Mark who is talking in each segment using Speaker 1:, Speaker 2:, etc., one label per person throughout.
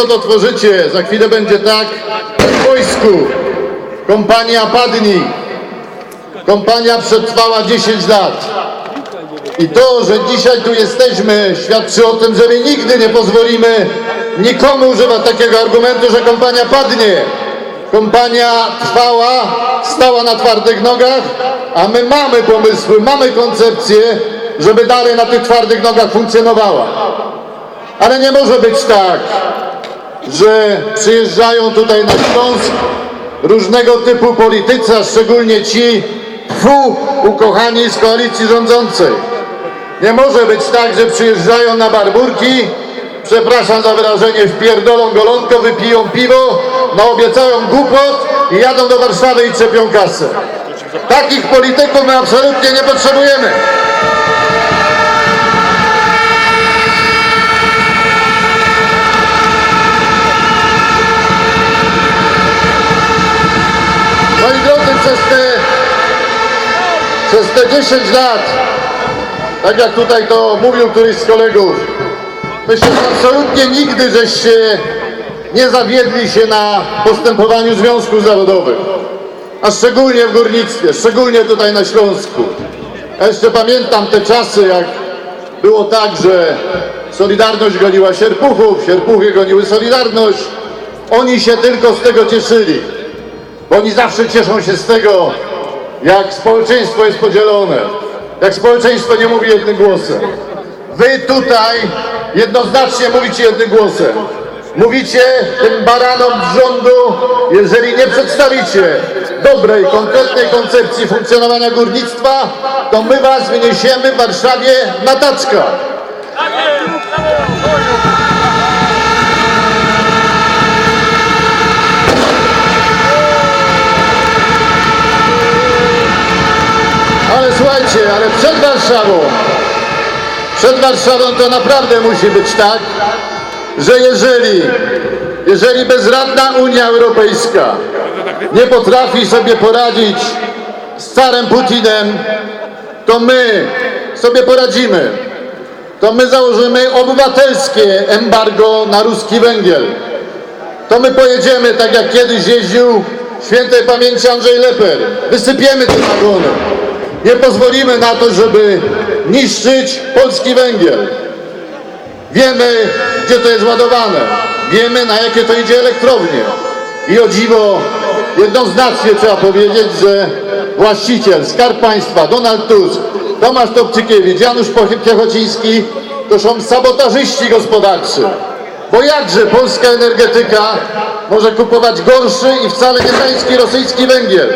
Speaker 1: Co to tworzycie? Za chwilę będzie tak w wojsku. Kompania padni. Kompania przetrwała 10 lat. I to, że dzisiaj tu jesteśmy, świadczy o tym, że my nigdy nie pozwolimy nikomu używać takiego argumentu, że kompania padnie. Kompania trwała, stała na twardych nogach, a my mamy pomysły, mamy koncepcję, żeby dalej na tych twardych nogach funkcjonowała. Ale nie może być tak, że przyjeżdżają tutaj na Śląsk różnego typu politycy, a szczególnie ci fu, ukochani z koalicji rządzącej. Nie może być tak, że przyjeżdżają na barburki, przepraszam za wyrażenie, wpierdolą golonko, wypiją piwo, naobiecają głupot i jadą do Warszawy i trzepią kasę. Takich polityków my absolutnie nie potrzebujemy. Moi drodzy, przez te, przez te 10 lat, tak jak tutaj to mówił któryś z kolegów, myślę, że absolutnie nigdy żeście nie zawiedli się na postępowaniu związków zawodowych, a szczególnie w górnictwie, szczególnie tutaj na Śląsku. Ja jeszcze pamiętam te czasy, jak było tak, że Solidarność goniła Sierpuchów, Sierpuchy goniły Solidarność. Oni się tylko z tego cieszyli. Bo oni zawsze cieszą się z tego, jak społeczeństwo jest podzielone, jak społeczeństwo nie mówi jednym głosem. Wy tutaj jednoznacznie mówicie jednym głosem. Mówicie tym baranom z rządu, jeżeli nie przedstawicie dobrej, konkretnej koncepcji funkcjonowania górnictwa, to my was wyniesiemy w Warszawie na taczkach. Ale ale przed Warszawą, przed Warszawą to naprawdę musi być tak, że jeżeli, jeżeli bezradna Unia Europejska nie potrafi sobie poradzić z carem Putinem, to my sobie poradzimy. To my założymy obywatelskie embargo na ruski węgiel. To my pojedziemy tak jak kiedyś jeździł świętej pamięci Andrzej Leper. Wysypiemy te wagony. Nie pozwolimy na to, żeby niszczyć polski węgiel. Wiemy, gdzie to jest ładowane. Wiemy, na jakie to idzie elektrownie. I o dziwo, jednoznacznie trzeba powiedzieć, że właściciel, Skarb Państwa, Donald Tusk, Tomasz Topczykiewicz, Janusz Piechociński to są sabotażyści gospodarczy. Bo jakże polska energetyka może kupować gorszy i wcale nie tański rosyjski węgiel?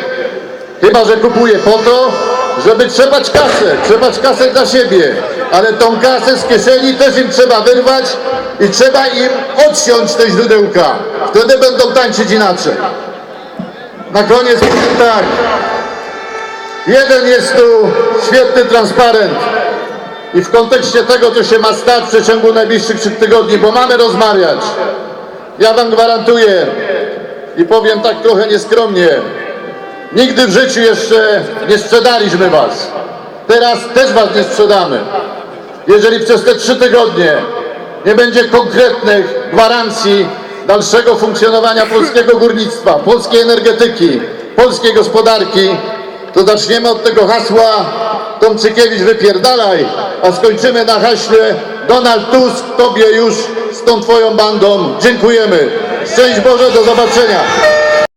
Speaker 1: Chyba, że kupuje po to, żeby trzepać kasę, trzepać kasę dla siebie. Ale tą kasę z kieszeni też im trzeba wyrwać i trzeba im odciąć te źródełka. Wtedy będą tańczyć inaczej. Na koniec powiem tak. Jeden jest tu świetny transparent. I w kontekście tego, co się ma stać w przeciągu najbliższych trzech tygodni, bo mamy rozmawiać. Ja wam gwarantuję i powiem tak trochę nieskromnie, Nigdy w życiu jeszcze nie sprzedaliśmy was. Teraz też was nie sprzedamy. Jeżeli przez te trzy tygodnie nie będzie konkretnych gwarancji dalszego funkcjonowania polskiego górnictwa, polskiej energetyki, polskiej gospodarki, to zaczniemy od tego hasła Tomczykiewicz wypierdalaj, a skończymy na haśle Donald Tusk, tobie już z tą twoją bandą dziękujemy. Szczęść Boże, do zobaczenia.